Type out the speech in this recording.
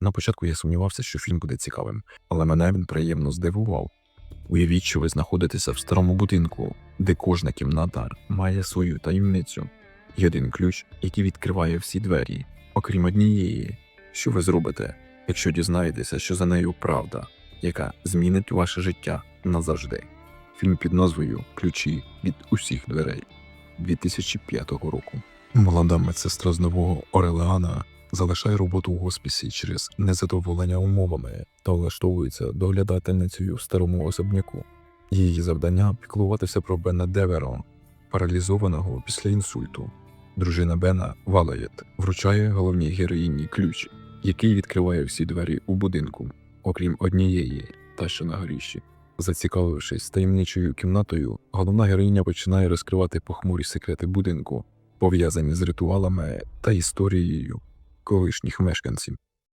На початку я сумнівався, що фільм буде цікавим, але мене він приємно здивував. Уявіть, що ви знаходитеся в старому будинку, де кожна кімната має свою таємницю і один ключ, який відкриває всі двері, окрім однієї. Що ви зробите, якщо дізнаєтеся, що за нею правда, яка змінить ваше життя назавжди? Фільм під назвою Ключі від усіх дверей 2005 року. Молода медсестра з нового Орелеана залишає роботу у госпісі через незадоволення умовами та влаштовується доглядательницею в старому особняку. Її завдання піклуватися про Бена Деверо, паралізованого після інсульту. Дружина Бена Валаєт вручає головній героїні ключ, який відкриває всі двері у будинку, окрім однієї, та що на горіщі. Зацікавившись таємничою кімнатою, головна героїня починає розкривати похмурі секрети будинку, пов'язані з ритуалами та історією колишніх мешканців.